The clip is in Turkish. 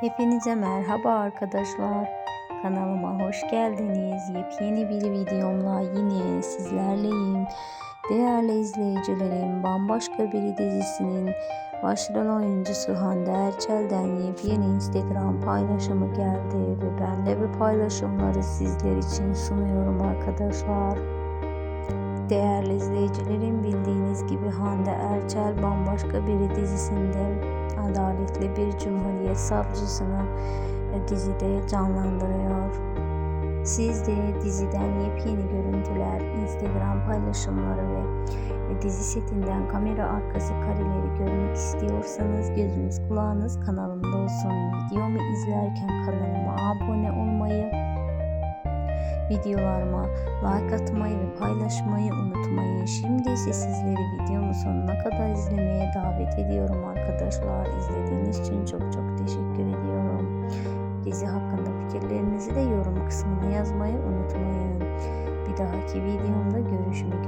Hepinize merhaba arkadaşlar. Kanalıma hoş geldiniz. Yepyeni bir videomla yine sizlerleyim. Değerli izleyicilerim, bambaşka bir dizisinin başrol oyuncusu Hande Erçel'den yepyeni Instagram paylaşımı geldi ve ben de bu paylaşımları sizler için sunuyorum arkadaşlar. Değerli izleyicilerim bildiğiniz gibi Hande Erçel bambaşka bir dizisinde adaletli bir cumhuriyet savcısını dizide canlandırıyor. Siz de diziden yepyeni görüntüler, Instagram paylaşımları ve dizi setinden kamera arkası kareleri görmek istiyorsanız gözünüz kulağınız kanalımda olsun. Videomu izlerken kanalıma abone olmayı, videolarıma like atmayı ve paylaşmayı unutmayın. Şimdi ise sizleri videomun sonuna kadar izlemeye davet ediyorum arkadaşlar. İzlediğiniz için çok çok teşekkür ediyorum. Dizi hakkında fikirlerinizi de yorum kısmına yazmayı unutmayın. Bir dahaki videomda görüşmek